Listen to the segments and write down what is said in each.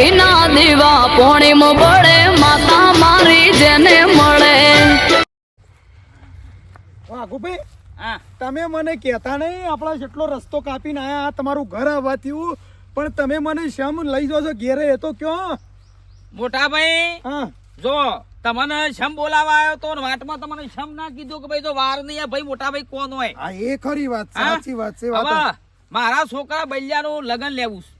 ઘીના દીવા પોણીમ પડે માતા મારી જેને મળે. વાઘુભાઈ તમે મને કહેતા નહીં આપણા જેટલો રસ્તો કાપીને આયા આ તમારું ઘર આવવા થયું પણ તમે મને શમ લઈ જાઓ છો ઘેરે એ તો કયો. મોટા ભાઈ જો તમને શમ બોલાવા આવ્યો તો વાટમાં વાતમાં તમને શમ ના કીધું કે ભાઈ તો વાર નહીં આ ભાઈ મોટા ભાઈ કોણ હોય? હા એ ખરી વાત સાચી વાત છે મારા છોકરા બૈયાનું લગન લેવું છે.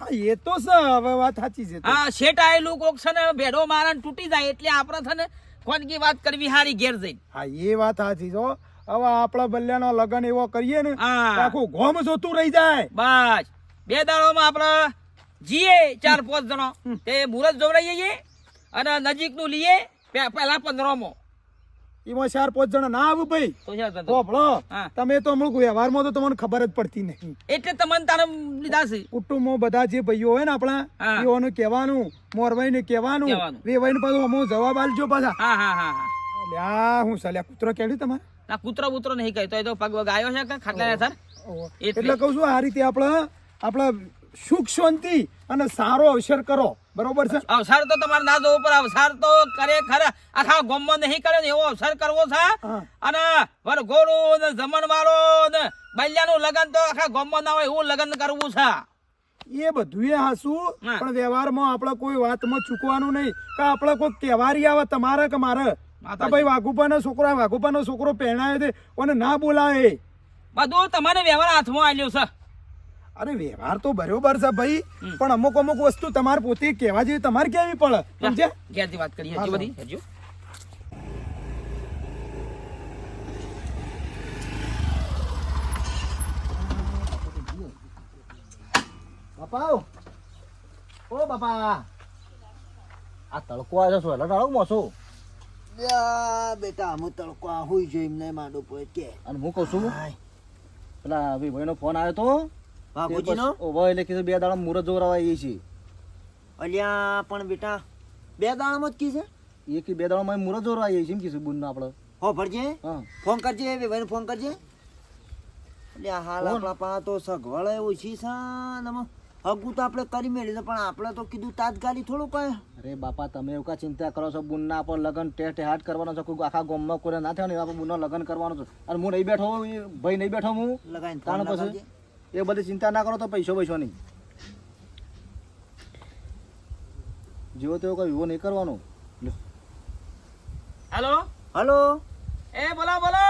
હા એ તો છે હવે વાત સાચી છે હા શેઠ આયેલું કોક છે ને ભેડો મારણ તૂટી જાય એટલે આપણે છે ને કોનકી વાત કરવી હારી ઘેર જઈને. હા એ વાત સાચી જો હવે આપણા બલ્યાનો લગન એવો કરીએ ને. આખું ગોમ જોતું રહી જાય. બસ. બે દાડોમાં આપણે જીએ ચાર પાંચ જણો. તે મુહૂર્ત જોવડાઈએ જઈએ અને નજીકનું લઈએ પહેલા પંદરોમાં. એમાં ચાર પાંચ જણા ના આવું ભાઈ. પોપડો તમે તો અમુક વ્યવહારમાં તો તમને ખબર જ પડતી નહીં. એટલે તમને તારે લીધા છે. કુટુંબમાં બધા જે ભાઈઓ હોય ને આપણા એઓનું કહેવાનું મોરભાઈ ને કહેવાનું. વેવાઈ ને પાછું અમુક જવાબ આલજો પાછા. હા હા હા લ્યા હું સાલ્યા કૂતરો કેળ્યું તમારે? ના કૂતરો બૂતરો નહીં કહી. તો એ તો પગ વગ આવ્યો છે કે ખાટલા સર. એટલે કહું છું આ રીતે આપણે આપણે સુખ શાંતિ અને સારો અવસર કરો. બરોબર છે? અવસર તો તમારે ના ઉપર પર અવસર તો કરે ખરા. આખા ગામમાં નહીં કરે ને એવો અવસર કરવો છે. અને વરઘોડો ને જમણવારો ને બલ્યાનું લગન તો આખા ગામમાં ના હોય એવું લગન કરવું છે. એ બધું એ હાસું. પણ વ્યવહારમાં આપણે કોઈ વાતમાં ચૂકવાનું નહીં. કે આપણે કોઈ તહેવારી આવે તમારે કે મારે? ભાઈ વાઘુપાનો છોકરો વાઘુપાનો છોકરો પહેણાયો છે અને ના બોલાવે? બધું તમારે વ્યવહાર હાથમાં આવ્યો છે. અરે વ્યવહાર તો બરોબર છે ભાઈ પણ અમુક અમુક વસ્તુ તમારે પોતે કહેવા જેવી તમારે કેવી પડે? સમજે ઘેરથી વાત કરીએ હજી બધી હજુ. બાપા ઓ બાપા. આ તડકો આવ્યો છો એટલે તડકો મોસો. બેટા હું તડકો આ હુઈ જોઈ એમને માંડો પોય કે. અને હું કહું છું પેલા ભાઈ નો ફોન આવ્યો તો બાપુજીનો? ઓવો એટલે કીધું બે દાડા મુરત જોરાવા આવીએ છીએ. અલ્યા પણ બેટા બે દાડામાં જ કી છે? એ કે બે દાડામાં મુરત જોરાવા આવીએ છીએ એમ કીધું બુન આપણે હો ભરજે. ફોન કરજે ભાઈને ફોન કરજે. અલ્યા હાલ આપણા પાસે તો સગવડ ઓછી છે ને હગું તો આપણે કરી મેળ્યું છે પણ આપણે તો કીધું તાત્કાલિક થોડું કઈ અરે બાપા તમે એવું કા ચિંતા કરો છો બુનના પર લગન ટેસ્ટ હાટ કરવાનો છો કોઈ આખા ગામમાં કોઈ ના થયો ને એવા બુનનો લગન કરવાનો છે. અને હું નહીં બેઠો ભાઈ નહીં બેઠો હું. લગાવી તાણ પછી એ બધી ચિંતા ના કરો તો પૈસો પૈસો નહીં. જેવો તેવો કોઈ વિવો નહીં કરવાનો. હેલો? હાલો? એ બોલો બોલો!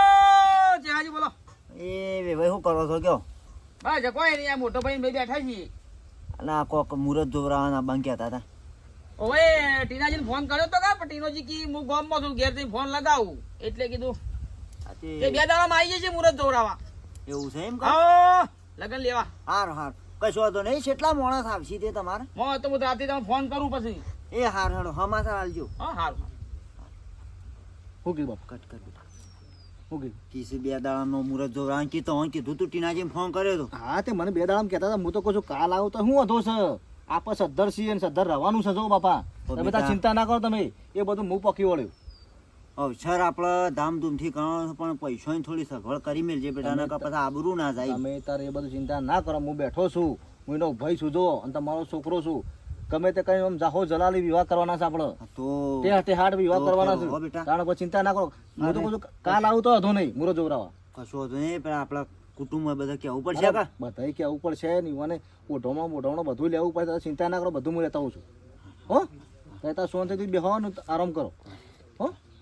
જહાજી બોલો. એ ભાઈ શું કરો છો? કયો? બસ કોઈ નહીં આ મોટો ભાઈ બેઠા છીએ. અને આ કોક મુરત જોવરાવાના બંધ કહેતા હતા. ઓએ ટીનાજીને ફોન કર્યો તો કા પણ ટીનોજી કી હું ગામમાં છું ઘેર ફોન લગાવું. એટલે કીધું એ બે દાડામાં આવી જશે મુરત જોવડાવવા એવું છે એમ કહો લગન લેવા. હાર હાર. કશો વાંધો નહીં. કેટલા માણસ આવશે તે તમારે. મો તો હું રાતે તમે ફોન કરું પછી. એ હાર હાડો હમાસા હાલજો. હા હાર હું કીધું બાપ? કટ કર બેટા હું કીધું. કીસ બે દાડાનો મુરત જો રાંકી તો હું કીધું તું ટીનાજી ફોન કર્યો તો. હા તે મને બે દાડામાં કહેતા હતા હું તો કહું છું કાલ આવું તો શું વધો છે? આપણે સદ્ધર છીએ અને સદ્ધર રહેવાનું છે જો બાપા. તમે ચિંતા ના કરો તમે. એ બધું હું પકી વળ્યું. અવસર આપણે ધામધૂમથી છે, પણ પૈસાની થોડી સગવડ કરી મેળજે બેટા ના પછી આબરૂ ના જાય. તમે તારે એ બધું ચિંતા ના કરો હું બેઠો છું હું એનો છું જો અને તમારો છોકરો છું. ગમે તે કઈ આમ જાહો જલાલી વિવાહ કરવાના છે આપણે. તો તે હાથે હાથ વિવાહ કરવાના છે. કારણ પછી ચિંતા ના કરો. હું તો બધું કાલ આવું તો હતો નહીં મુરો જોવરાવા કશો વાંધો નહીં પણ આપણા કુટુંબમાં બધા કેવું પડશે કા બધા કેવું પડશે ને મને ઓઢોમાં મોઢોમાં બધું લેવું પડે ચિંતા ના કરો બધું હું લેતા હોઉં છું. હો? ત્યાં શાંતિથી બેહો બેહવાનું આરામ કરો.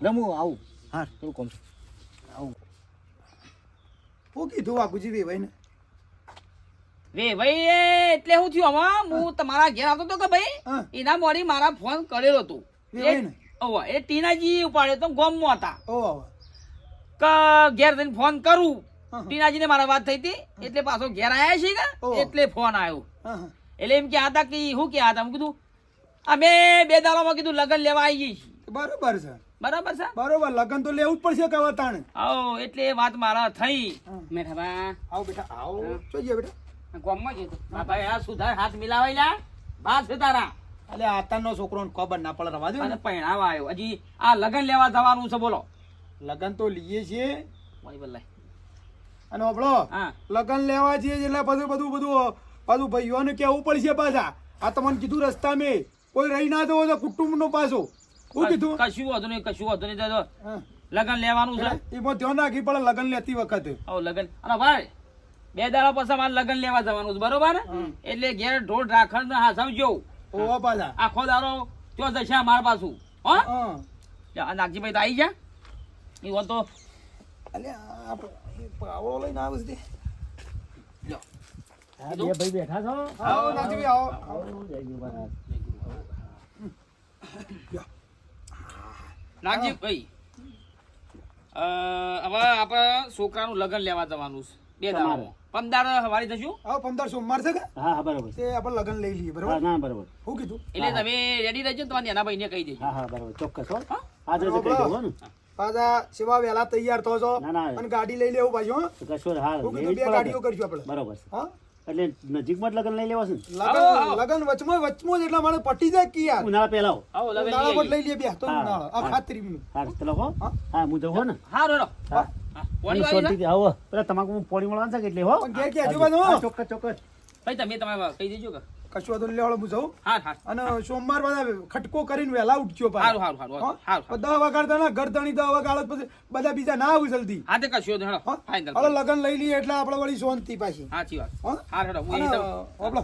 હો આવું. હા. થોડું કોમ છે. શું કીધું વાઘુજી વેવાઈ ને? વે ભાઈ એટલે શું થયું આમાં? હું તમારા ઘેર આવતો હતો કે ભાઈ? એના મોડી મારા ફોન કરેલો હતો ઓવા એ ટીનાજી ઉપાડ્યો તો ગામમાં હતા. ઓ કે ઘેર થઈને ફોન કરું. હા. ટીનાજીને મારા વાત થઈ હતી. એટલે પાછો ઘેર આવ્યા છે કે? એટલે ફોન આવ્યો હા, હા. એટલે એમ કહેતા હતા કે શું કે હતા? મેં કીધું અમે બે દાડામાં કીધું લગન લેવા આવી ગઈ. છીએ બરોબર છે. બરાબર છે? બરોબર લગન તો લેવું જ પડશે કવા તાણે. આવો એટલે એ વાત મારા થઈ. મેઠાબા. આવો બેટા આવો. જોઈએ બેટા. ગોમમાં જ હતો. ભાઈ આ સુધાર હાથ મિલાવાઈ લા બાસ સુધારા. એટલે આતાનો છોકરો ખબર ના પડે રવા દે અને. પહેણાવા આવ્યો. હજી આ લગન લેવા જવાનું છે બોલો. લગન તો લઈએ છીએ. ભાઈ બદલાય. અને ઓબળો હા. લગન લેવા છીએ એટલે પછી બધું બધું પાછું ભાઈઓને કેવું પડશે પાછા. આ તમને કીધું રસ્તા મેં કોઈ રહી ના જવો તો કુટુંબ નો પાછો. શું કીધું? કશું વાંધો નહીં કશું વાંધો નહીં. દાદા લગન લેવાનું છે. એમાં ધ્યાન રાખી પડે લગ્ન લેતી વખતે. આવો લગન. અને ભાઈ બે દાડા પછી મારે લગન લેવા જવાનું છે બરોબર? ને એટલે ઘેર ઢોળ રાખણ ને હાસવજો. ઓ પાછા. આખો દારો તો જશે મારા પાછું. હો? હા. નાગજીભાઈ તો આવી ગયા. એ હોત તો અલે આ એ પાવડો લઈને આવે છે. બે ભાઈ બેઠા છો? આવો નાગજીભાઈ આવો. આવો. જય ગુરુ મહારાજ. નાગજીભાઈ અ, હવે આપણે છોકરાનું લગ્ન લેવા જવાનું છે. બે દાડા પંદર હવારી થશું હા પંદર સોમવાર છે કે? હા હા બરાબર તે આપણે લગ્ન લઈ લઈએ હા બરોબર ના બરોબર. શું કીધું? એટલે તમે રેડી રહેજો ને તમારા નાના ભાઈને કહી દેજો. હા હા બરાબર. ચોક્કસ હો. હા? આજે તો કહી દઉં હો ને. પાછા સેવા વહેલા તૈયાર થો છો ના, ના. અને ગાડી લઈ લેવું પાછું હો. હા કીધું બે ગાડીઓ. કરશું આપણે. બરોબર છે. હા? એટલે નજીકમાં જ લગ્ન લઈ લેવા છે ને? લગન વચમાં વચમાં જ એટલા મારે પટી જાય કે યાર? ઉનાળા પહેલા આવો. ઉનાળા પર લઈ લે બે તો ઉનાળા. આ ખાતરી નું હા ચલો હો. હા? હા જઉં હો ને. હા રો હા. હા, પોણી વાળી આવો. પેલા તમાકુ પોણી મળવાનું છે કે એટલે હો? પણ ઘેર કે આજુબાજુ ચોક્કસ ચોક્કસ. ભાઈ તમે તમારે કહી દેજો કે? કશું નહીં લેવાળો હું જઉં અને સોમવાર બધા ખટકો કરીને વહેલા ઉઠજો હારું, હારું, હારું, હારું, હારું. વગાડતા ના ઘર દહ વગાડત પછી બધા બીજા ના આવું જલ્દી. હા તે કશું હેડો. ફાઇનલ હવે લગન લઈ લઈએ એટલે આપણે વળી શાંતિ પાછી. સાચી વાત. હા? હેડો હું આપણો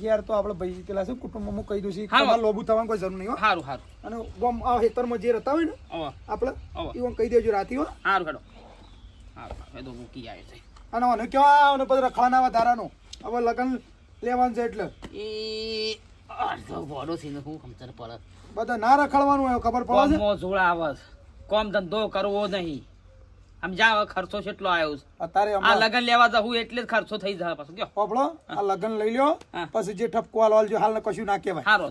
ઘેર તો આપણે ભાઈ પેલા છે કુટુંબમાં હું કહી દઉં છું. તમારે લોભું થવાની કોઈ જરૂર નહીં સારું હારું અને ગોમ આ ખેતરમાં જે રહેતા હોય ને આપણે એવું કહી દેજો રાતી હોય સારું હેડો સારું તો મૂકી આવે છે. અને કેવા અને પછી રખવાના વધારાનો હવે લગન લેવાનું છે એટલે. એ અડધો ભોળો છે ને હું ખમચર પડે. બધા ના રખડવાનું હોય ખબર પડે છે? કોમમાં જોડા આવે કોમ ધંધો કરવો નહીં. આમ જા ખર્ચો ખર્ચો કેટલો આવ્યો છે. અત્યારે આ લગન લેવા જાઉં એટલે જ ખર્ચો થઈ જાય પાછો. કયો પોપડો આ લગન લઈ લ્યો. પછી જે ઠપકો હાલ હાલજો હાલ કશું ના કહેવાય. હારો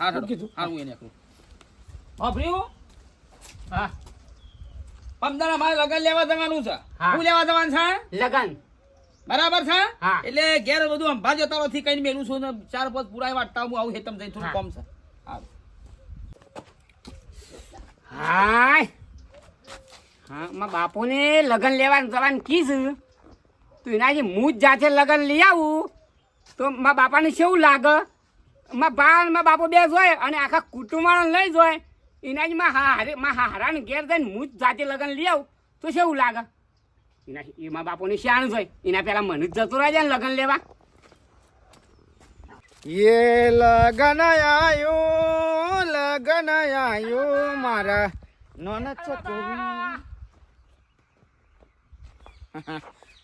હારો. કીધું? હારું એને કરું વાપર્યું હા. પમદાના મારે લગન લેવા જવાનું છે. હું લેવા જવાનું છે? લગન. બરાબર છે? હા. એટલે ઘેર બધું અંબાજો તારોથી કઈ મેલું છું ને ચાર પાંચ પુરાય વાટતા હું આવું હેતમ જઈને થોડું. કોમ છે. હાય. હા મારા બાપુને લગન લેવાનું જવાનું કીધું. તો એનાથી હું જ જાતે લગન લઈ આવું. તો મારા બાપાને કેવું લાગે? મા બા અને મારા બાપુ બે જોય અને આખા કુટુંબવાળાને લઈ જોય. એનાથી મા માં હારે મા હારાને ઘેર જઈને હું જ જાતે લગન લઈ આવું. તો કેવું લાગે? એના એ મારા બાપુને શાણ જોય એના પહેલા મને જ જતો રહે ને લગન લેવા ये लगन आयो लगन आयो मारा નોના છોકરી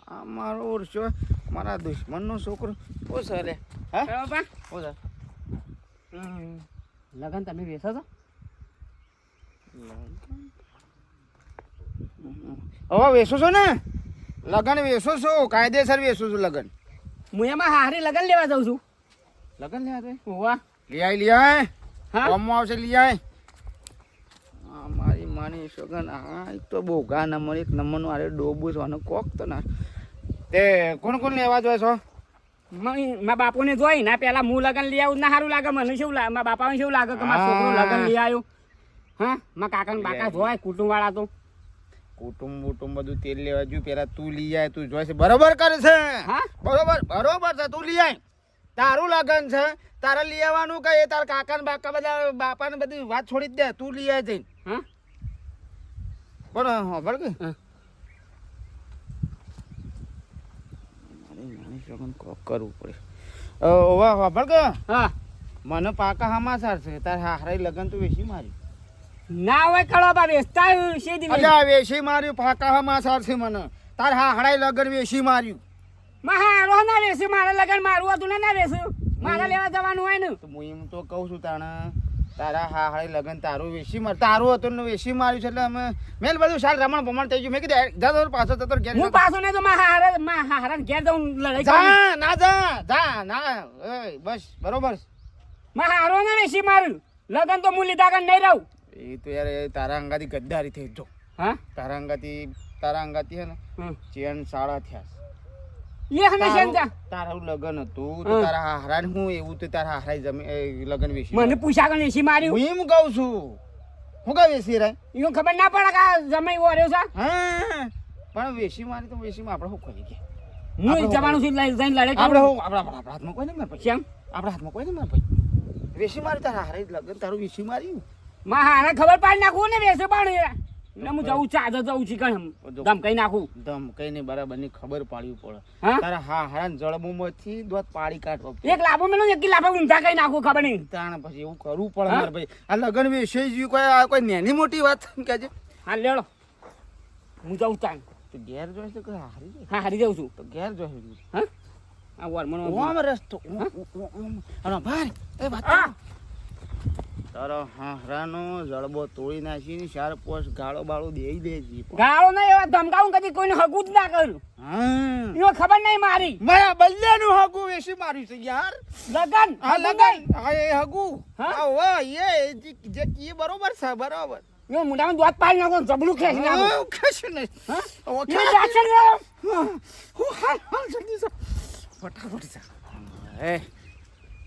આ મારો ઓરછો મારા દુશ્મનનો છોકરો ઓ સર હે બાપા ઓ સર લગન તમે બેસો છો હવે વેસો છો ને? લગન વેસો છો? કાયદેસર વેસો છો લગન? હું એમાં હારી લગન લેવા જાઉં છું. લગન લે આવે આય લિયાય આય. હા? કોમમાં આવશે લિયાય આય. મારી માની સગન આ તો બોગા નંબર એક નંબરનું આરે ડોબું છો અને કોક તો ના. તે કોણ કોણ લેવા જોઈએ છો? મા બાપુને જોઈ ના પેલા હું લગન લઈ આવું ના સારું લાગે મને શું લાગે મા બાપાને શું લાગે કે મારા છોકરો લગન લઈ આવ્યો? હા? મા કાકા બાકા જોય કુટુંબ વાળા તો. કુટુંબ કુટુંબ બધું તેલ લેવા જ્યું પેલા તું લઈ જાય તું જોઈશે. બરોબર કરે છે? હા? બરોબર બરોબર છે તું લઈ આય. તારું લગન છે તારે લઈ આવવાનું કે એ તારા કાકા ને બાકા બધા બાપા ને બધી વાત છોડી જ દે તું લઈ આવી જઈને. હા? બોલો હા બરાબર કે? હા. મારી કરવું પડે. અ, વાહ વાહ કે? હા. મને પાકા હમાસાર છે. તારે હારે લગન તો વેસી માર્યું ના હોય કળો બા વેચતા છે દિવસ અલ્યા વેસી માર્યું પાકા હમાસાર છે મને. તાર હાહડાઈ લગન વેસી માર્યું. મારો ના વેચ્યું મારે લગન મારું હતું ને ના વેચ્યું મારે લેવા જવાનું હોય ને. તો હું એમ તો કહું છું તાણે તારા હાહડાઈ લગન તારું વેસી માર તારું હતું ને વેસી માર્યું છે એટલે અમે મેલ બધું સાલ રમણ ભમણ થઈ ગયું. મેં કીધું જા પાછો જતો ઘેર હું પાછો નહીં તો મારા હારે મારા હારા ઘેર જઉં લડાઈ જા ના જા જા ના બસ બરોબર. માં હારો ને વેચી માર્યું. લગન તો હું લીધા કર નહીં રહું. એ તો યાર તારા અંગાથી ગદ્દારી થઈ જો. હા? તારા અંગાથી તારા અંગાથી હે ને ચેન સાડા થયા તારું લગન હતું તારા હાહરાને હું એવું તો તારા હારા જમી લગન વેસી મને પૂછા કર વેચી માર્યું? હું એમ કહું છું. હું કા વેસી રાય? ઈયો ખબર ના પડે કે જમાઈ ઓર્યો છે? હા. પણ વેસી મારી તો વેસીમાં આપણે શું ખોલી ગયા હું જવાનું છું લઈ જઈને લડાઈ આપણે આપણા આપણા હાથમાં કોઈ નહીં મારે પછી આપણા હાથમાં કોઈ નહીં મારા પછી વેસી મારી તારા હારે લગન તારું વેસી માર્યું? માં હારે ખબર પાડી નાખું ને વેસે પાણી ને હું જઉં છું આજે જઉં છું કઈ ધમ કઈ નાખું. કઈ નહીં બરાબરની ખબર પાડવી પડે. તારા હા હારા જળબુમાંથી દોત પાડી કાઢો. એક લાભો મેં એક લાભો ઊંધા કઈ નાખું ખબર નહીં. તાણ પછી એવું કરવું પડે મારે ભાઈ. આ લગન વિશે જ કોઈ કોઈ નાની મોટી વાત કેજે હા લેડો. હું જઉં તાણ. તો ઘેર જોઈશ તો હારી જાય હા હારી જાઉં છું. તો ઘેર જોઈશ હા? આ વરમણો ઓમ રસ્તો. ઓમ, ઓમ. અને ભાઈ એ વાત તારો હારાનો જળબો તોડી નાખીને ચાર પોસ ગાળો બાળો દેઈ દેજી. ગાળો નહીં એવા ધમકાવું કદી કોઈને હગું જ ના કર્યું હા. ખબર નહીં મારી. મારા બલ્યાનું હગુ વેસી માર્યું છે યાર. લગન હા લગન. હા એ હગુ. હા? વાહ એ જે જે કી બરોબર છે બરોબર. એનો મુંડામાં દોત પાડી નાખો જબલું ખેંચી નાખો. નહીં. હા? ઓ, એ ખા- જાશે ને. હા, હું હાલ હાલ જલ્દી જા ફટાફટ જા એ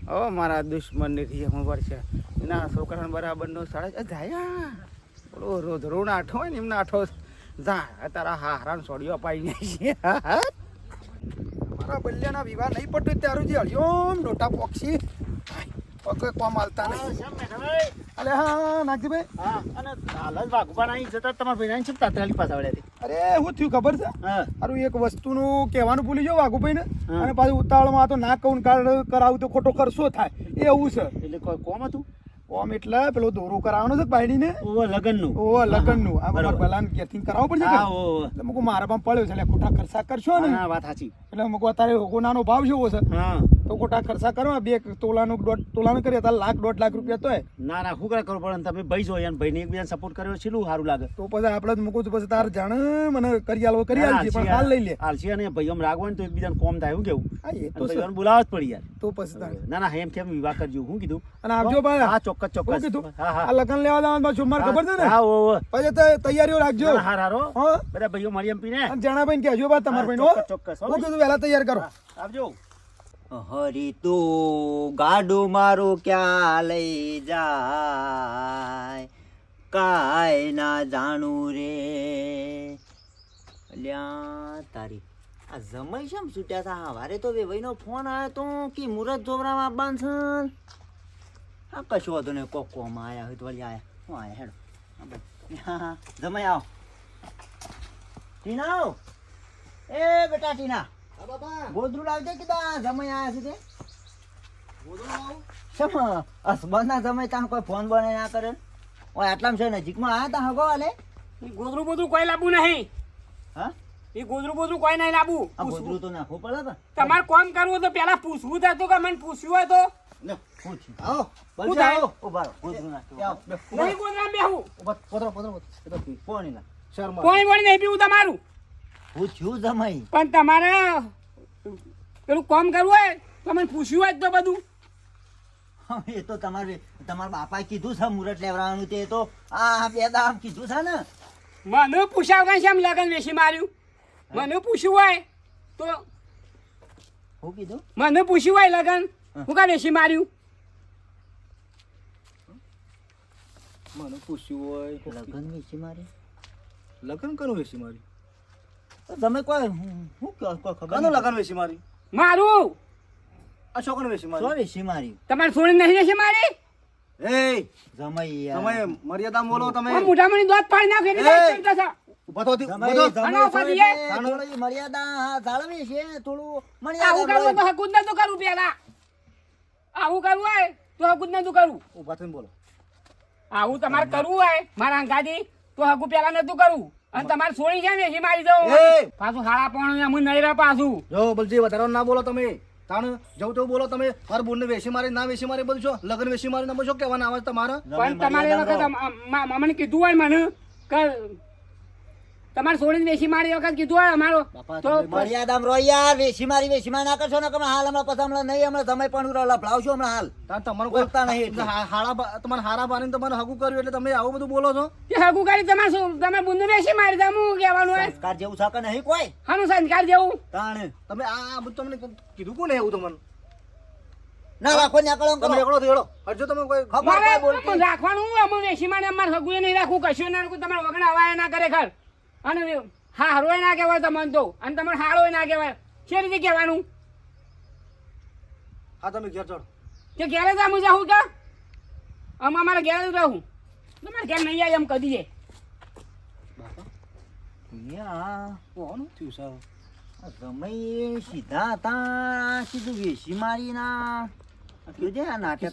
ઓ, મારા દુશ્મનની રીહમાં છે એના છોકરાને બરાબરનો સાડા જાયા. ઓલો રોજ રોણ આઠો હોય ને એમને આઠો જા, તારા હારાન સોડિયો પાઈ નહીં મારા બલ્યાના વિવાહ નહીં પટે, ત્યારું જે હળિયો ડોટા પોક્ષી. કોઈ કોમ હાલતા નહીં. અલે હા નાગજીભાઈ. અને હાલ જ અહીં જતા તમારા ભાઈ છે તાત્કાલિક પાછા વળ્યા અરે શું થયું ખબર છે? હા. સારું એક વસ્તુનું કહેવાનું ભૂલી જાઓ વાઘુભાઈને હા. અને પાછું ઉતાવળમાં તો ના કહું કાર્ડ કરાવું તો ખોટો ખર્ચો થાય. એવું છે. એટલે કોઈ કોમ હતું? કોમ એટલે પેલો દોરો કરાવવાનો છે બાયડીને. ઓવો લગનનું. ઓ લગનનું. આ. મારા ભલાને કેથિંગ કરાવવું પડશે હા ઓ ઓવો એટલે મૂકું મારા પણ પડ્યો છે એટલે ખોટા ખર્ચા કરશો ને. હા વાત સાચી. એટલે મૂકું અત્યારે નાનો ભાવ જેવો છે. હા. તો ખોટા ખર્ચા કરવા બે તોલાનું દોઢ તોલાનું કરીએ તો લાખ દોઢ લાખ રૂપિયા તોય. ના ના શું કરે કરવું પડે તમે ભાઈ છો યાર ભાઈને એકબીજાને સપોર્ટ કર્યો છે સારું લાગે. તો પછી આપણે જ મૂકું છું પછી તાર જાણે મને કરી આલો કરી આલજે પણ હાલ લઈ લે. આલસી અને ભાઈઓ રાખવાનું તો એકબીજાને કોમ થાય હું કેવું? હા એ તો સર બોલાવ જ પડી યાર. તો પછી ના ના એમ કેમ વિવાહ કરજો હું કીધું. અને આવજો ભાઈ હા ચોક્કસ ચોક્કસ. કીધું? હા હા. લગન લેવા જવાનું પાછું મારે ખબર છે ને? હા ઓ પછી તો તૈયારીઓ રાખજો. હા હારો હા? બધા ભાઈઓ મળી એમ પીને. જણા જણાભાઈ કહેજો બા તમારા ભાઈ ચોક્કસ, ચોક્કસ, હું. કીધું વહેલા તૈયાર કરો. આવજો. હરી તો, ગાડું મારું ક્યાં લઈ જાય? કાય ના જાણું રે. લ્યા તારી, આ જમાઈ શેમ છૂટ્યા હતા હવારે તો વેવાઈનો ફોન આવ્યો તો, કે મુરત જોબરામાં બાંધસન હા કશું વાંધો નહીં, કોકોમાં કોમાં આયા હોય તો વળી આયા. હું આયા, હેડો. જમાઈ આવો. ટીના આવો. એ બેટા ટીના ગોદરું લાવજે કીધા જમાઈ આયા છે તે? શેમ અસબરના જમાઈ ત્યાં કોઈ ફોન બને ના કરે? ઓય આટલામાં છે નજીકમાં આયા તા હગો આલે ગોદરું બોદરું કોઈ લાવવું નહીં. હા? એ ગોદરું બોદરું કોઈ નહીં લાવવું આ ગોદરું તો નાખવું પડે તમારે કોમ કરવું હોય તો પેલા પૂછવું થતું કે મને પૂછ્યું હોય તો. કોઈ નહીં પીવું તમારું. પૂછ્યું જમાઈ પણ તમારે પેલું કોમ કરવું હોય તો મને પૂછ્યું હોય તો બધું. એ તો તમારે તમારા બાપાએ કીધું છે મુરત લેવડાવવાનું તે તો. આ બે દામ કીધું છે ને. મને પૂછ્યા વગર શેમ લગન વેસી માર્યું? મને પૂછ્યું હોય તો હું કીધું? મને પૂછ્યું હોય લગન હું. કા વેસી માર્યું? મને પૂછ્યું હોય લગન વિશે માર્યું? લગન કરું વેસી મારી તો તમે કોઈ હું ખબર કાનું લગ્ન વેસી મારી? મારું? આ છોકરાને વેસી મારી. વેસી મારી. તમારે છોડી નહીં વેસી મારી? એ જમાઈ તમે મર્યાદા બોલો તમે. મોટા મની દોત પાડી નાખે એટલે! કરતા છો ઉપાધિ થોડી મર્યાદા જાળવી છે થોડું છે. આવું કરવું તો હકું જ નતું કરવું પેલા. આવું કરવું હોય તો હકું જ નતું કરું. ઊભા થઈને બોલો. આવું તમારે કરવું હોય મારા અંગાજી તો હકુ પેલા નતું કરવું અને તમારે છોડી છે ને મારી! દઉં. પાછું હાડા પણ અમુક નહીં રહે પાછું. જો બલજી વધારે ના બોલો તમે. તાણ જવું તો બોલો તમે. મારા વેસી મારી ના વેસી મારે બધું છો? લગ્ન વેસી મારી તમે શું કહેવાના આવે તમારા? પણ તમારે વખત અમ- અમ- કીધું હોય મને કે તમારે છોડીને વેસી મારી વખત કીધું હોય અમારો. તો મર્યાદા રો યાર વેસી મારી વેસી મારી ના કરશો ને હાલ હમણાં પછી હમણાં નહીં હમણાં તમે પણ લફડાવશો હમણાં હાલ. તમારું કોઈ બોલતા નહીં એટલે. હા- હાડા તમારે હારા બારીને તમારે હગું કર્યું એટલે તમે આવું બધું બોલો છો? કે હગું કરી તમારે શું તમે બુંદુ વેસી મારી તમે હું કહેવાનું હોય? સંસ્કાર જેવું છે કે નહીં કોઈ? હાનું સંસ્કાર જેવું. તાણે. તમે આ બધું તમને કીધું કોને એવું તમને? ના રાખો ને આકડો તમે થયો હરજો કોઈ ખબર રાખવાનું હોય, અમુક વેસી મારે અમારે હગુ નહીં રાખવું કશું ના રાખવું તમારે વગર અવાય ના કરે ખર અને હા ના કહેવાય તમને તો. અને તમને હારોય ના કહેવાય. છે રીતે કહેવાનું? હા તમે ઘેર ચડો. કે ઘેરે જ હું જાઉં કે? આમ અમારે ઘેર જ રહું. તમારે ઘેર નહીં આવી એમ કદી છે યા કોનું થયું સાહેબ આ સીધા હતા સીધું વેસી મારી ના નાટક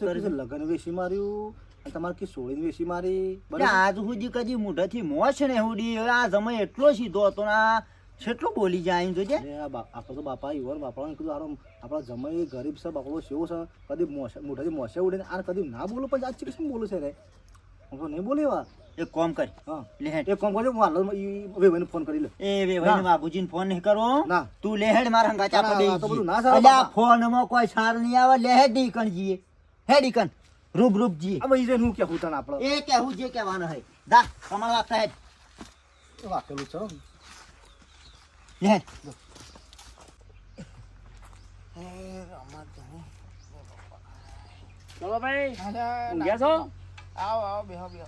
કરે વેસી માર્યું. તમારે કે સોળી વેસી મારી? આજ સુધી કદી મોઢાથી મોશ ને હુડી આ સમય એટલો સીધો હતો ને આ છેટલો બોલી જાય જોજે. આપણે તો બાપા ઈવર બાપા કીધું આરો આપણા જમાઈ ગરીબ છે બાપડો સેવો છે કદી મોસે મોઢાથી મોસે ઉડે ને આ કદી ના બોલો પણ આજ શું બોલું છે રે? હું તો નહીં બોલે એક કોમ કર. હા. એક કોમ કરજો હું હાલ વેવાઈને ફોન કરી લે એ વે ભાઈ બાબુજીને ફોન નહીં કરો. તું લેહેડ મારા હંગા ચાપા ના, તો બધું ના સારું. ફોનમાં કોઈ સાર નહીં આવે લેહેડ નહીં કણ હેડી કણ. રૂબ રૂબ જીએ હવે ઈ હું કેવું તને આપણે? એ કેવું જે કહેવાનું હે દા વાત હેડ વાકેલું છે? હો. લેહેડ ચલો ભાઈ ઊંઘ્યા છો? આવો આવો બેહો બેહો.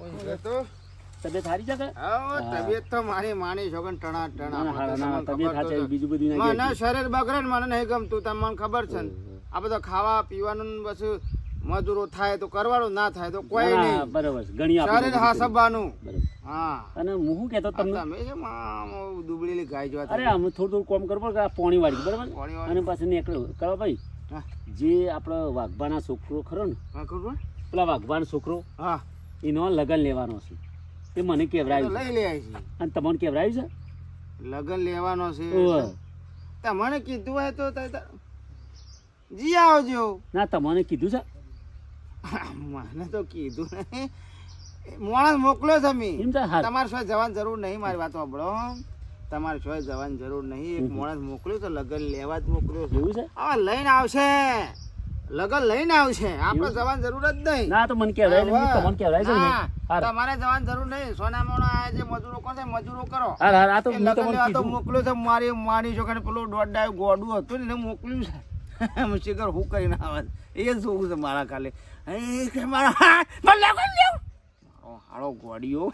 ઓય તો તબિયત સારી છે તબિયત તો મારી માની છોકન ટણા ટણા તબિયત સાચી. બીજું બધું ના શરીર બગડે ને મને નહીં ગમતું તમને ખબર છે ને? આ બધો ખાવા પીવાનું પછી મજૂરો થાય તો કરવાનું ના થાય તો કોઈ નહીં. બરાબર ગણી શરીર બરાબર. હા. અને હું શું કહેતો તમને? તમે છે દુબળેલી ગાય જોવા અરે આમ થોડું થોડું કોમ કરવું પડે પોણી વાળી બરાબર અને પાછું નીકળ્યું કરો ભાઈ? જે આપણો વાઘબાના છોકરો ખરો ને પેલા વાઘબાનો છોકરો હા. એનો લગન લેવાનો છે. તે મને કેવરાયું લઈ લે છે. અને તમને કેવરાયું છે? લગન લેવાનો છે. તમને કીધું હોય તો જી આવજો. ના તમને કીધું છે? મને તો કીધું નહીં. માણસ મોકલ્યો છે મેં તમારે શું જવાની જરૂર નહીં મારી વાત સાંભળો તમારે શું જવાની જરૂર નહીં. એક માણસ મોકલ્યું તો લગન લેવા જ મોકલ્યો એવું છે? હા લઈને આવશે. લગન લઈને આવશે. આપણે જવાની જરૂર જ નહીં. ના તો મને કહેવાય. તમને કહેવાય છે તમારે જવાની જરૂર નહીં. સોના મોના આ જે મજૂરો કોણ છે? મજૂરો કરો. હા હા આ તો મોકલ્યો છે મારી માની છોકરાને પેલું દોઢ ડાય ગોડું હતું ને મોકલ્યું છે. શિખર હું કરીને આવે એ જોવું છે મારા ખાલી મારા મારો હાળો ગોડીઓ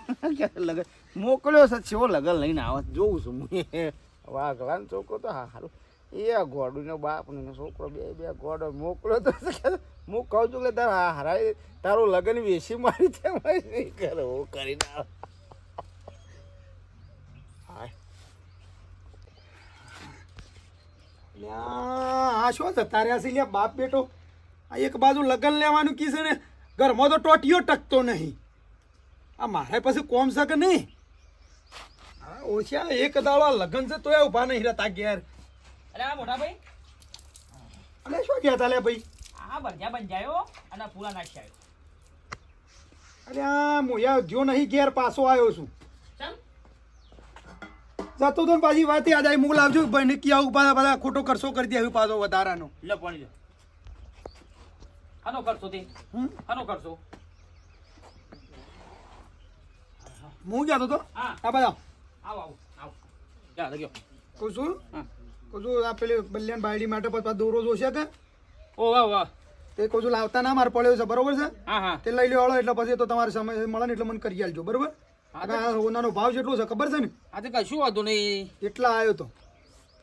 લગન, મોકલ્યો છે છેવો લગન લઈને આવે જોઉં છું હું. વાઘવાન છોકરો તો હા હારું એ ગોડુનો બાપ ને છોકરો બે બે ગોડો મોકલ્યો તો હું કહું છું કે તારા હારા તારું લગન વેસી મારી છે. હું કરીને આવે. આ શું જતા રહ્યા છે લ્યા બાપ બેટો? આ એક બાજુ લગન લેવાનું કી છે ને ઘરમાં તો ટોટીઓ ટકતો નહીં. આ મારે પછી કોમ છે કે નહીં? આ ઓછા એક દાડો લગન છે તોય ઊભા નહીં રહેતા ઘેર. અરે આ મોટા ભાઈ? અને શું કહેતા લે ભાઈ? આ ભરજા બંજાયો અને પૂરા નાખ્યા અરે આ મોયા જો નહીં ઘેર પાછો આવ્યો છું. જતો તો પાછી વાત યાદ આવી. મૂક લાવજો ભાઈ આવું પાછા બધા ખોટો કરશો કરી દે પાછો વધારાનો. લે પાણી લે હાનો કરશો તે. હમ? હાનો કરશો હું ગયા તો? હા. આ બધા આવો. આવો આવો જા લગ્યો? કહું છું? હા. કહું છું આ પેલી બલ્યાન બાયડી માટે પાછા દોરો જોશે કે? ઓ વાહ વાહ. તે કહું છું લાવતા ના માર પડ્યો છે બરોબર છે? હા હા. તે લઈ લો એટલે પછી તો તમારે સમય મળે ને એટલે મને કરી આલજો બરોબર? આ સોનાનો ભાવ જેટલો છે ખબર છે ને? આ તો કશું વાંધો નહીં. એટલા આવ્યો તો.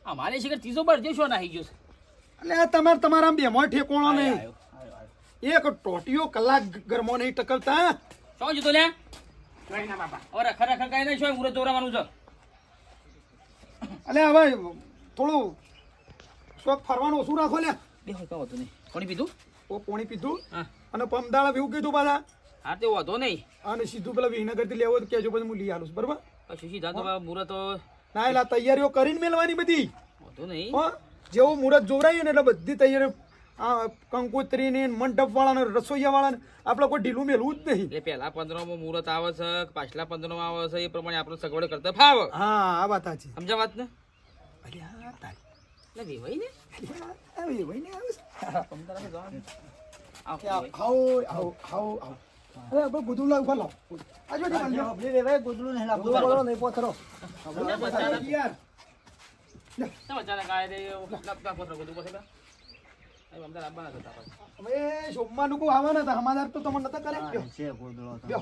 અમારે શિખર ત્રીજો બરજે શું નાહી ગયો છે. એટલે આ તમારે તમારા બેમાં ઠેકોણો નહીં. એક ટોટીઓ કલાક ગરમો નહીં ટકલતા શું જતો લે હવે ખરેખર કઈ નહીં શું મુરત દોરાવાનું છે. એટલે હવે થોડું શોખ ફરવાનું ઓછું રાખો લે બે હોય કાંઈ નહીં. કોણી પીધું? ઓ પોણી પીધું. હા. અને પમદાળ એવું કીધું પાછા. હા તે વાંધો નહીં. અને સીધું પેલા વિનગરથી લેવો તો કેજો પછી હું લઈ આલું છું, બરોબર? પછી સીધા તો મુરત ના એલા તૈયારીઓ કરીને મેળવાની બધી. વાંધો નહીં. હા જેવો મુહૂર્ત જોવરાઈએ ને એટલે બધી તૈયારી આ કંકોત્રીને મંડપ વાળાને રસોઈયા વાળાને આપણે કોઈ ઢીલું મેલવું જ નહીં. એટલે પહેલા પંદરમાં મુહૂર્ત આવે છે પાછલા પંદરમાં આવે છે એ પ્રમાણે આપણે સગવડ કરતા ફાવ. હા આ વાત સાચી. સમજા વાત ને? તારી એટલે વેવાઈ આવે છે. આવો, આવો આવો આવો આવો. અરે આપણે લાવ ઊભા લાવ. ગોદડું નહીં લાવવું. બોલો બોલો નહીં પોથરો યાર. તમે અચાનક આયા તે લપકા આવવાના હતા? તમને નતા કરે. છે ગોદડો આલો,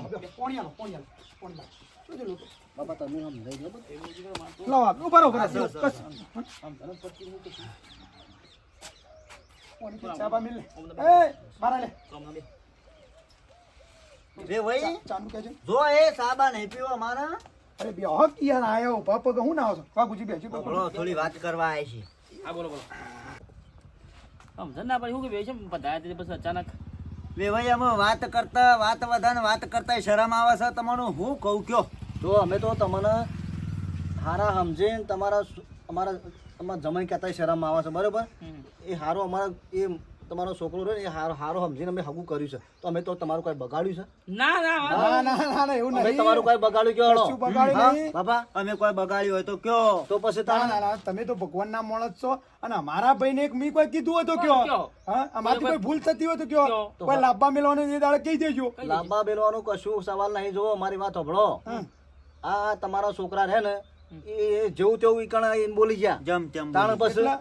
આલો. લોકો? તમે સમજાઈ. લાવો, ઊભા રહો, મિલ એ મારા લે. બે ભાઈ. ચાલુ કહેજો. જો એ સાબા નહીં પીવો અમારા. અરે બે હક યાર આયો બાપ કે હું ના આવો છો વાગુજી બેસી બોલો થોડી વાત કરવા આવી છે. હા બોલો બોલો. સમજણ ના પડી હું કે બે છે? બધા પછી અચાનક. બે ભાઈ અમે વાત કરતા વાત વધારે વાત કરતા શરમ આવે છે. તમારું હું કહું કયો? જો અમે તો તમને હારા સમજીને તમારા અમારા અમારા જમાઈ કહેતા શરમ આવે છે બરાબર? એ હારો અમારા એ તમારો છોકરો રહ્યો એ હારો હારો સમજીને અમે હગું કર્યું છે. તો અમે તો તમારું કઈ બગાડ્યું છે? ના ના ના ના ના ના એવું નહીં. તમારું કઈ બગાડ્યું કયો કશું બગાડ્યું નહીં. બાપા? અમે કોઈ બગાડ્યું હોય તો કયો? તો પછી ના ના ના તમે તો ભગવાનના માણસ છો. અને અમારા ભાઈને એક મી કોઈ કીધું હોય તો કયો? હા અમારી કોઈ ભૂલ થતી હોય તો કયો? કોઈ લાંબા મેળવાનું એ દાડે કહી દેજો. લાંબા મેળવાનું કશું સવાલ નહીં. જોવો મારી વાત સાંભળો. આ તમારા છોકરા રહે ને એ જેવું તેવું ઈકણ બોલી ગયા. જમ તેમ તાણ પછી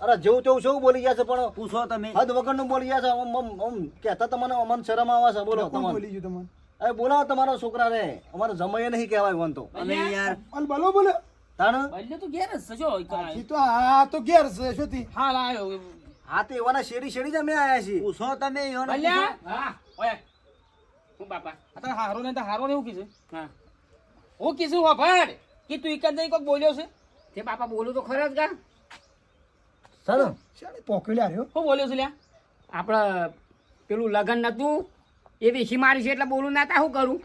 અરે જેવું તેવું શું બોલી ગયા છે પણ પૂછો તમે. હદ વગરનું બોલી ગયા છે આમ કહેતા તમને અમન શરમ આવે છે બોલો તમને બોલી ગયું તમને અરે બોલાવો તમારા છોકરા રે અમારે જમાઈએ નહીં કહેવાય વન તો. અમે યાર. અલ બોલો બોલો. તાણ? બલ્લે તો ઘેર છે જો ઈ તો આ તો ઘેર છે શું થી હાલ આયો. હા તે એવાના શેરી શેરી જ અમે આયા છીએ. પૂછો તમે બલ્યા પૂછો. હા. ઓય. હું બાપા. અત્યારે હારો ને તો હારો ને હું કીધું. હા. હું કીધું વાપર કે તું જ નહીં કોક બોલ્યો છે? તે બાપા બોલું તો ખરા જ કા સર શાણે પોકેલ્યા રહ્યો? હું બોલ્યો છું લ્યા. આપણે પેલું લગન નતું એ વેચી મારી છે એટલે બોલું ના તા શું કરું.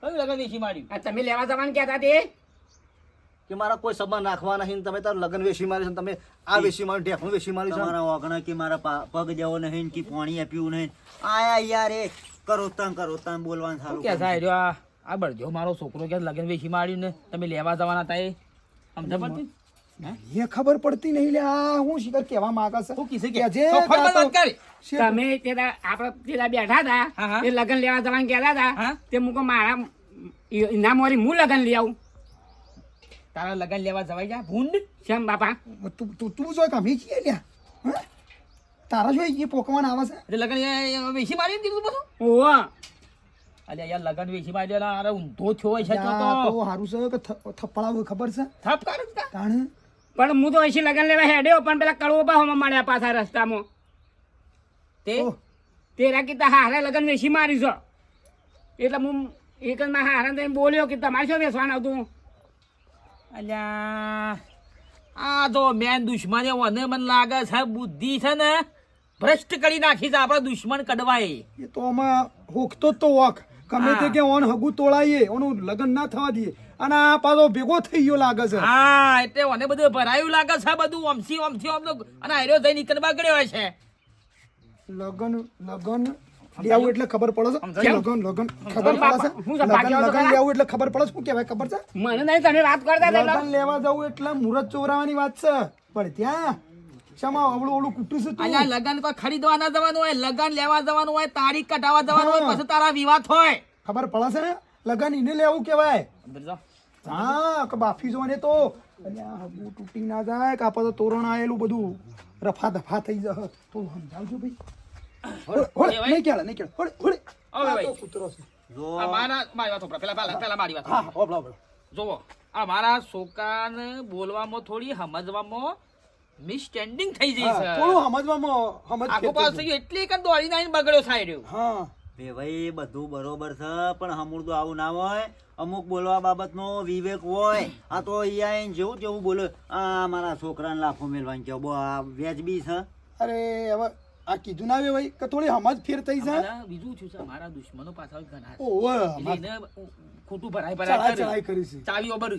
કયું લગન વેચી માર્યું આ તમે લેવા જવાનું કહેતા તે? કે મારા કોઈ સંબંધ નાખવા નહીં તમે તાર લગન વેસી મારી છે ને તમે આ વેસી મારી ઢેફું વેસી મારી છે તમારા વાગણા કે મારા પગ જવો નહીં કે પાણી આપ્યું નહીં. આયા યાર એ. કરો તન કરો તન બોલવાનું સારું કે સાહેબ આ? આ બળજો મારો છોકરો કે લગન વેસી માર્યું ને? તમે લેવા જવાના હતા એ? સમજ પડતી એ ખબર પડતી નહીં લે આ હું શિખર કહેવા માંગે છે? તું કીધું કે કે જે તમે તેરા આપણે તેરા બેઠા હતા. તે લગન લેવા જવાનું કહેતા હતા તે મુકો મારા ના મોરી હું લગન લઈ આવું? તારા લગન લેવા જવાય જા ભૂંડ. શેમ બાપા? તું તું તું જો કામી છીએ લ્યા? તારા જો એ પોકવાન આવે છે? એટલે લગન વેચી મારી દીધું બધું? ઓહો. અલ્યા યાર લગન વેચી માર્યો અરે ઊંધો થયો છે તો યા તો. તો હારું છે કે થ- ખબર છે? થપ કા. પણ હું તો અહીંથી લગન લેવા હેડ્યો પણ પેલા કડવો બાહોમાં મળ્યા પાછા રસ્તામાં. તે તેરા કીધા હારે લગન વેસી મારી છો. એટલે હું એક જ મારા હારે થઈને બોલ્યો કે તમારે શું બેસવાનું હતું? અલ્યા આ તો મેન દુશ્મન એવો ને મને લાગે છે બુદ્ધિ છે ને ભ્રષ્ટ કરી નાખી છે આપણા દુશ્મન કડવાય એ તો આમાં હોકતો જ તો વોક ગમે તે કે ઓન હગું તોડાઈએ ઓનું લગ્ન ના થવા દઈએ. અને આ પાછો ભેગો થઈ ગયો લાગે છે. હા એટલે મને બધું ભરાયું લાગે છે બધું. ઓમસી ઓમસી ઓમ અને આર્યો જઈને નીકળ બગડ્યો છે લગન લગન લેવું એટલે ખબર પડે છે. લગન લગન ખબર પડે છે. લગન લગન લેવું એટલે ખબર પડે છે શું કહેવાય ખબર છે? મને નહીં તમે વાત કરતા લગન લેવા જવું એટલે મુરત ચોરાવાની વાત છે. પણ ત્યાં શામાં અવળું અવળું કુટું છે તું? અલ્યા લગન કોઈ ખરીદવા ના જવાનું હોય લગન લેવા જવાનું હોય તારીખ કઢાવવા જવાનું હોય. પછી તારા વિવાદ હોય. ખબર પડે છે? ને લગન એને લેવું કહેવાય. હા કે બાફી જો ને તો અલ્યા તૂટી ના જાય કે તો તોરણ આવેલું બધું. રફા દફા થઈ જશે. તો સમજાવજો ભાઈ. હોળે, હોળે, એ ભાઈ. નહીં કેળે, નહીં કેળે. હોળે, હોળે. આ તો કૂતરો છે. આ મારા મારી વાત પેલા પેલા પેલા મારી વાત હા, હોભળો, હોભળો. જોવો આ મારા છોકરાને બોલવામાં થોડી સમજવામાં મિસસ્ટેન્ડિંગ થઈ જઈ છે. થોડું સમજવામાં સમજ આખો પાસ થઈ ગયો એટલે કે દોડીને આવીને બગડ્યો સાઈડ રહ્યો હા. બે ભાઈ બધું બરોબર છે પણ હમુરદું આવું ના હોય. અમુક બોલવા બાબતનો વિવેક હોય. આ તો અહીંયા જેવું તેવું બોલે. આ મારા છોકરાને લાફો મેળવાની કહો બો આ વ્યાજબી છે. અરે હવે આ કીધું ના આવે ભાઈ કે થોડી હમજ ફેર થઈ છે. બીજું થયું છે મારા દુશ્મનો પાછા ઘણા એને ખોટું ભરાય ભરાય કરી છે. ચાવી ઓબર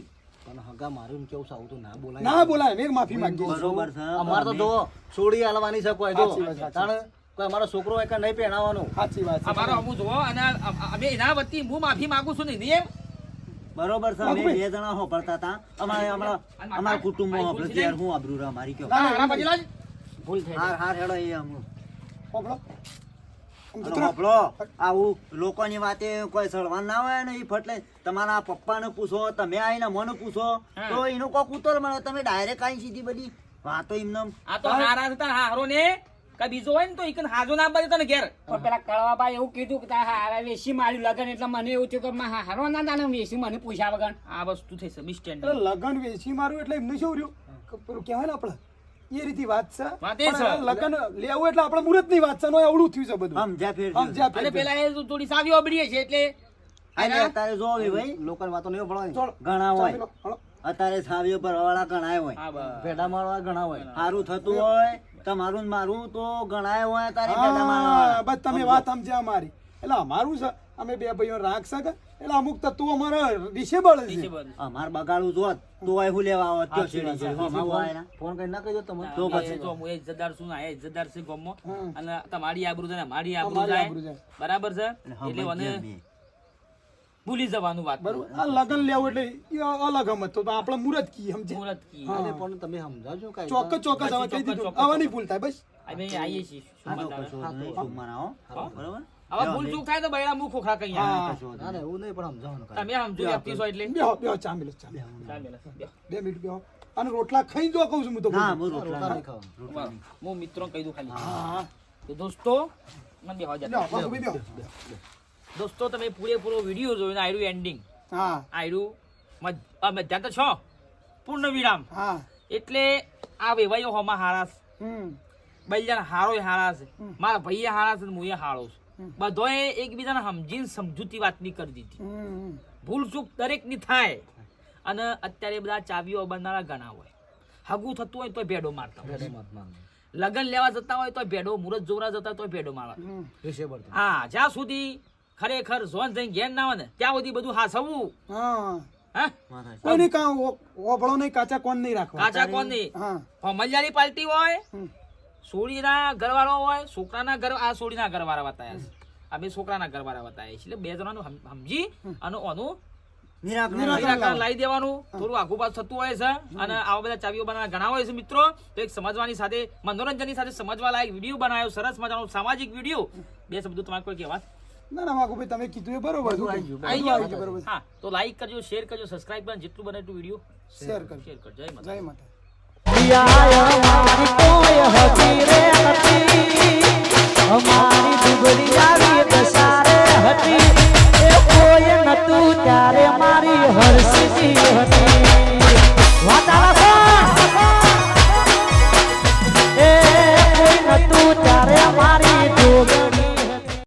પણ હગા મારું કેવું સાવ તો ના બોલાય. ના બોલાય મેં માફી માંગી. બરોબર છે. અમાર તો જો છોડી આલવાની છે કોઈ તાણ કોઈ અમારો છોકરો એક નહીં પહેણાવવાનું સાચી વાત છે. અમારો અમુ જોવો અને અમે એના વતી હું માફી માંગુ છું ને નિયમ બરોબર છે અમે બે જણા હોપડતા હતા. અમારે અમારા અમારા કુટુંબમાં હોપડે ત્યારે હું આબરૂ રહે મારી કયો ના, ભૂલ થઈ હાર હાર હેડો એ અમુ. કૂતરા. હોભળો. આવું લોકોની વાતે કોઈ સળવાન ના હોય ને એ ફટલે. તમારા પપ્પાને પૂછો તમે આવીને મને પૂછો તો એનો કોક ઉત્તર મળે. તમે ડાયરેક્ટ આવીને સીધી બધી વાતો એમને આ તો હારા હતા હારો ને કઈ બીજો હોય ને તો એક હાજો ના પડે તને ઘેર. પણ પેલા કડવાભાઈ એવું કીધું કે તારા હારા વેચી માર્યું લગન એટલે મને એવું થયું કે હારો ના દાને વેસી મને પૂછ્યા વગર. આ વસ્તુ થઈ છે અરે લગન વેસી મારું એટલે એમને શું રહ્યું? પેલું કહેવાય ને આપણે એ રીતે વાત છે. વાત એ છે. આ લેવું એટલે આપણે મુહૂર્તની વાત છે નો અવળું થયું છે બધું. સમજ્યા અને પેલા એ થોડી સાવી ઓબડીએ છે એટલે અત્યારે જો ભાઈ લોકલ વાતો નહીં ભળવાની ઘણા હોય. અત્યારે સાવીઓ પર વાળા ઘણા હોય. ભેડા મારવા ઘણા હોય. સારું થતું હોય તમારું મારું તો ગણાય હોય તારે બસ તમે વાત સમજ્યા અમારી. એટલે અમારું છે અમે બે ભાઈઓ રાખ છે એટલે અમુક તત્વો અમારા ડિસેબલ છે. અમાર બગાડું જોત તો એ હું લેવા આવત તો છે. ફોન કરી ના. કહી દો તમે. તો પછી. તો હું એ ઇજ્જતદાર છું આ ઇજ્જતદાર છે ગામમાં. અને તમારી આબરૂ છે ને મારી આબરૂ જાય. બરાબર છે? એટલે મેં. ભૂલી જવાનું વાત બરોબર. આ લગન લેવું એટલે અલગ હમત તો આપણે મુરત કી સમજે મુરત કી. અને પણ તમે સમજાવજો કાઈ ચોક્કસ ચોક્કસ હવે કહી દીધું. આવા નહીં ભૂલતા બસ. અમે આઈએ છીએ મનાવો. બરોબર? હવે ભૂલ ચૂક થાય તો બૈરા મુખ ખોખા કઈ આવે. હા કશો ના ના એવું નહીં પણ સમજાવવાનું તમે સમજો વ્યક્તિ છો એટલે? બેહો બેહો ચા મિલો ચા મિલો. ચાલ મેલે, બેહો. બે મિનિટ બેહો. અને રોટલા ખાઈ જો કહું છું હું તો ના. હું રોટલા રોટલા નહીં નહીં. હું મિત્રો કહી દઉં ખાલી. હા. તો દોસ્તો મને બેહો જતા. બેહો, બેહો. દોસ્તો તમે પૂરેપૂરો વીડિયો જોયો આયરું એન્ડિંગ હા. આયરું મધ્યાન તો છો? પૂર્ણ વિરામ હા. એટલે આ વેવાઈઓ હોમાં હારા છે હમ હારો હારા છે મારા ભાઈએ હારા છે હું હારો છું બધોએ એકબીજાને સમજીને સમજૂતી વાતની કરી દીધી. ભૂલ ચૂક દરેકની થાય. અને અત્યારે બધા ચાવીઓ બનનારા ઘણા હોય. હગું થતું હોય તો ભેડો મારતા લગન લેવા જતા હોય તો ભેડો મુરત જોરા જતા હોય તો ભેડો મારવા. હા જ્યાં સુધી ખરેખર ઝોન જઈને ઘેર ના આવે ને ત્યાં સુધી બધું હાસવું હા. કોઈ નહીં ઓભળો નહીં કાચા કોણ નહીં રાખવા. કાચા કોણ નહીં. મલિયારી પાલટી હોય. સોડીના ઘરવાળો હોય છોકરાના ઘર આ સોડીના ઘરવાળા બતાયા છે. અમે છોકરાના ઘરવાળા બતાયા છે. એટલે બે જણાનું સમજી અને ઓનું લાવી. દેવાનું. થોડું આઘું પાછું થતું હોય છે. અને આવા બધા ચાવીઓ બનાવવા ઘણા હોય છે મિત્રો. તો એક સમજવાની સાથે મનોરંજનની સાથે સમજવા લાયક વીડિયો બનાવ્યો. સરસ મજાનો સામાજિક વીડિયો. બે શબ્દો તમારે કોઈ કહેવા? ના ના માકુ ભાઈ તમે કીધું એ બરોબર છે આવી ગયું બરોબર. હા તો લાઈક કરજો શેર કરજો સબસ્ક્રાઇબ કરજો જેટલું બને એટલું વિડિયો શેર કરજો. શેર કરજો. જય માતા જય માતા અમારી દુબળી આવી દસારે હતી. એ કોઈ નતું ત્યારે મારી હરસી હતી. વાતાવરણ. એ કોઈ નતું ત્યારે